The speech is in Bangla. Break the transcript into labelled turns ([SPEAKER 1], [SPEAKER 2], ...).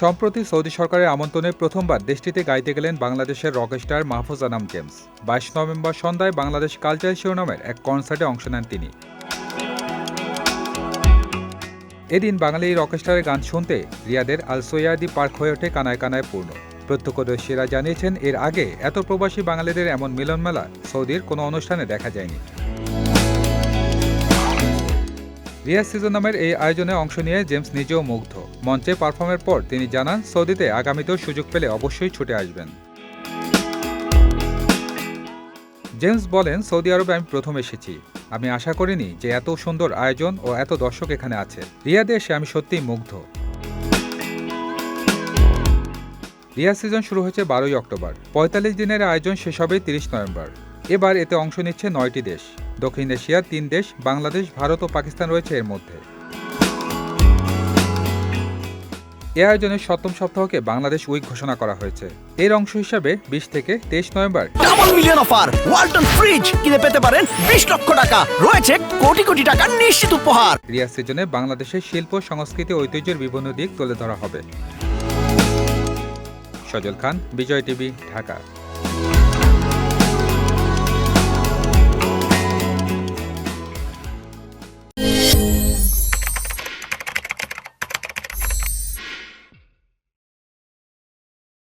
[SPEAKER 1] সম্প্রতি সৌদি সরকারের আমন্ত্রণে প্রথমবার দেশটিতে গাইতে গেলেন বাংলাদেশের রকস্টার মাহফুজ আনাম জেমস। বাইশ নভেম্বর সন্ধ্যায় বাংলাদেশ কালচার শিরোনামের এক কনসার্টে অংশ নেন তিনি। এদিন বাঙালি রকস্টারের গান শুনতে রিয়াদের আল সৈয়াদি পার্ক হয়ে ওঠে কানায় কানায় পূর্ণ। প্রত্যক্ষদর্শীরা জানিয়েছেন, এর আগে এত প্রবাসী বাঙালিদের এমন মিলন মেলা সৌদির কোনো অনুষ্ঠানে দেখা যায়নি। রিয়াজ সিজন নামের এই আয়োজনে অংশ নিয়ে জেমস নিজেও মুগ্ধ। মঞ্চে পারফর্মের পর তিনি জানান, সৌদিতে আগামীতেও সুযোগ পেলে অবশ্যই ছুটে আসবেন। জেমস বলেন, সৌদি আরবে আমি প্রথম এসেছি। আমি আশা করিনি যে এত সুন্দর আয়োজন ও এত দর্শক এখানে আছে। রিয়াদে এসে আমি সত্যিই মুগ্ধ। রিয়া সিজন শুরু হয়েছে বারোই অক্টোবর। পঁয়তাল্লিশ দিনের আয়োজন শেষ হবে তিরিশ নভেম্বর। এবার এতে অংশ নিচ্ছে নয়টি দেশ। দক্ষিণ এশিয়ার তিন দেশ বাংলাদেশ ভারত ও পাকিস্তান রয়েছে এর মধ্যে। এ আয়োজনের সপ্তম সপ্তাহকে বাংলাদেশ উইক ঘোষণা করা হয়েছে। এর অংশ হিসাবে বিশ থেকে তেইশ November.
[SPEAKER 2] Double million offer Walton fridge কিনে পেতে পারেন বিশ লক্ষ টাকা। রয়েছে কোটি কোটি টাকার নিশ্চিত উপহার।
[SPEAKER 1] রিয়াদ সিজনে বাংলাদেশের শিল্প সংস্কৃতি ও ঐতিহ্যের বিভিন্ন দিক তুলে ধরা হবে। সজল খান বিজয় টিভি ঢাকা।